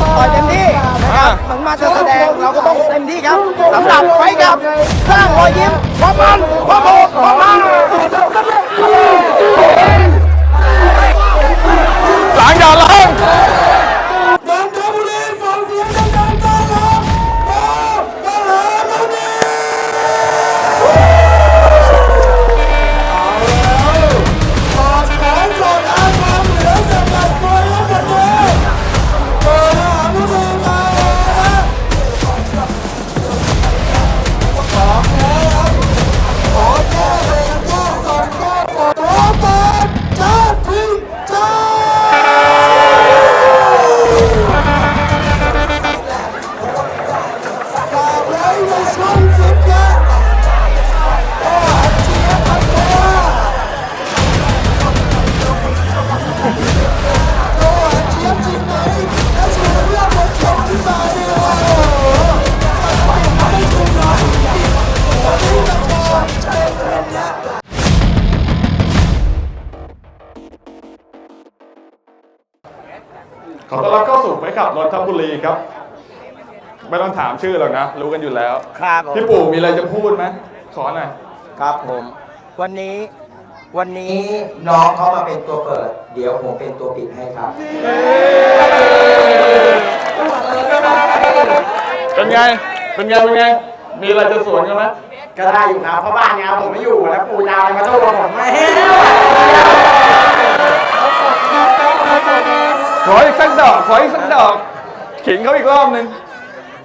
ต่อยเต็มที่นะครับเหมือนมาจะแสดงเราก็ต้องเต็มที่ครับสำหรับไฟท์กับสร้างรอยยิ้มความมันความโหดความมัน ขอต้อนรับเข้าสู่ไปขับรถทับบุรีครับ ไม่ต้องถามชื่อหรอกนะ รู้กันอยู่แล้ว ครับผมพี่ปู่มีอะไรจะพูดไหมขอหน่อย ครับผม วันนี้วันนี้นี้น้องเขามาเป็นตัวเปิด เดี๋ยวผมเป็นตัวปิดให้ครับเป็นไง เป็นไง เป็นไง มีอะไรจะสวนกันไหมก็ได้อยู่ครับเพราะบ้านเนี้ยผมไม่อยู่แล้วปู่ดาวอะไรมาโทษผมไม่ขอ ขออีกสักดอก ขิงเขาอีกรอบหนึ่ง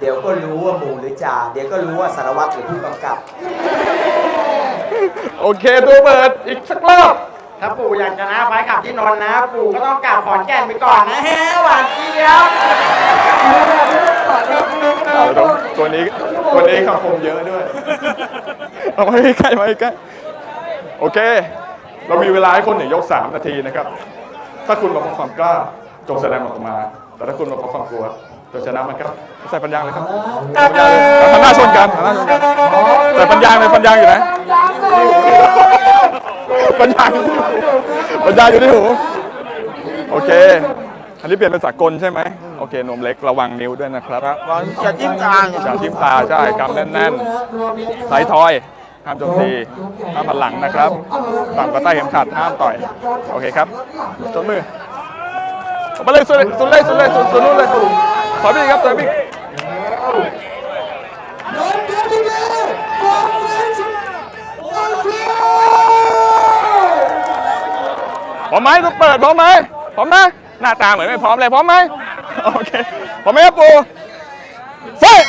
เดี๋ยวก็รู้ว่าหมูหรือจ่า เดี๋ยวก็รู้ว่าสารวัตรหรือผู้กำกับ โอเคตัวเปิดอีกสักรอบถ้าปู่อยากจะนะไฟขับที่นนท์นะ ปู่ก็ต้องกลับขอนแก่นไปก่อนนะฮะหวานเจี๊ยบเดี๋ยวตัวนี้ตัวนี้คำคมเยอะด้วย เอาไว้ใกล้ไว้ใกล้โอเค เรามีเวลาให้คนหนึ่งยก 3 นาทีนะครับ ถ้าคุณมาพบความกล้า จงแสดงออกมา แต่ถ้าคุณมาพบความกลัวจงชนะมันครับ ใส่ปัญญางเลยครับปัญญางเลยหันหน้าชนกันหันหน้าชนกันใส่ปัญญางเลยปัญญางอยู่ไหนปัญญางปัญญางอยู่ที่หูโอเค อันนี้เปลี่ยนเป็นสากลใช่ไหมโอเคนมเล็กระวังนิ้วด้วยนะครับจะจิ้มกลางอย่าทิ่มตาใช่กำแน่นๆไทยทอยห้ามโจมตีห้ามหันหลังนะครับต่ำกว่าใต้เข็มขัดห้ามต่อย โอเคครับจนมือออก มาเลยสุดเลยสุดเลยสุดเลยสุดสุดนู้นเลยถอยไปอีกครับถอยไปอีกนนทบุรีส่งเสียงส่งเสียงพร้อมไหมต้องเปิดพร้อมไหมพร้อมไหมหน้าตาเหมือนไม่พร้อมเลยพร้อมไหมโอเคพร้อมไหมครับปูเฟ้ย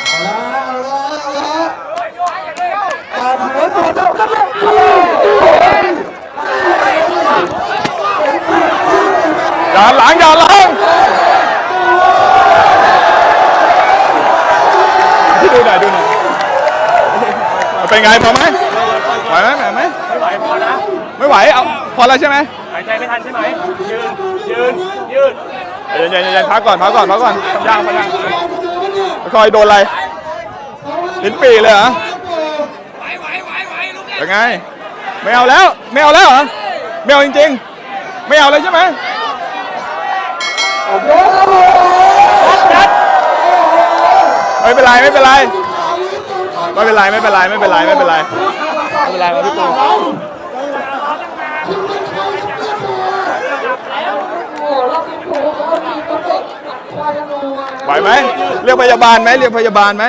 อย่าหลังอย่าหลังดูหน่อยดูหน่อยเป็นไงพอไหมไหวไหมไหวไหมไม่ไหวพอนะไม่ไหวเอาพอแล้วใช่ไหมหายใจไม่ทันใช่ไหมยืนยืนยืดเย็นเย็นเย็นพักก่อนพักก่อนพักก่อนพักย่างพักย่างคอยโดนอะไรลิ้นปีเลยเหรอเป็นไง ไม่เอาแล้ว ไม่เอาแล้วเหรอ ไม่เอาจริงๆ ไม่เอาเลยใช่ไหม ไม่เป็นไรไม่เป็นไรไม่เป็นไรไม่เป็นไรไม่เป็นไรไม่เป็นไรไม่เป็นไรมาพี่ปูไหวไหมเรียกพยาบาลไหมเรียกพยาบาลไหม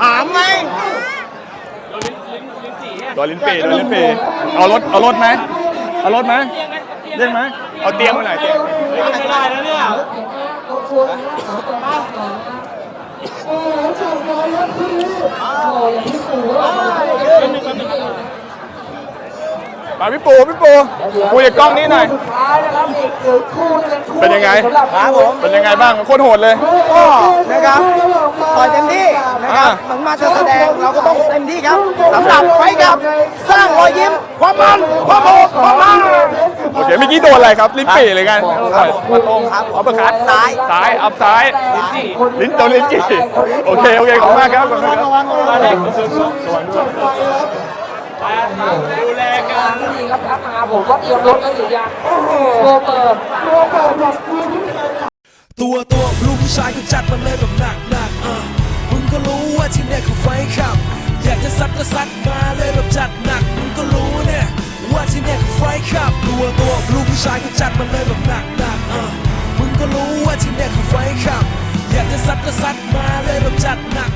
ถามไหมโดนลิ้นปีโดนลิ้นปีเอารถเอารถไหมเอารถไหมเรียกไหม เอาเตียงไปไหนอยเตียงไม่ได้แล้วเนี่ยมาพี่ปูพี่ปูคุยกับกล้องนี้หน่อยเป็นยังไงครับผม เป็นยังไงบ้างโคตรโหดเลย ก็นะครับต่อยเต็มที่นะครับอ่าเหมือนมาจะแสดงเราก็ต้องเต็มที่ครับสำหรับไฟท์กับ สร้างรอยยิ้มความมันความโหดความมัน โอเคเมื่อกี้โดนอะไรครับ ลิ้นปีเลยกันครับผมตรงครับอัปเปอร์คัตซ้ายซ้ายอัพซ้ายลิ้นโดนลิ้นจี่โอเคโอเคขอบคุณมากครับขอบคุณครับดูแลกันครับทักมาผมว่าเตรียมรถแล้วหรือยังตัวเปิดตัวเปิดตัวตัวลูกผู้ชายก็จัดมาเลยแบบหนักหนักๆอะมึงก็รู้ว่าที่เนี่ยคือไฟขับ อยากจะซัดก็ซัดมา ผู้ชายก็จัดมาเลยแบบหนักหนักเออมึงก็รู้ว่าที่เนี่ยคือไฟขับ อยากจะซัดก็ซัดมาเลยแบบจัดหนัก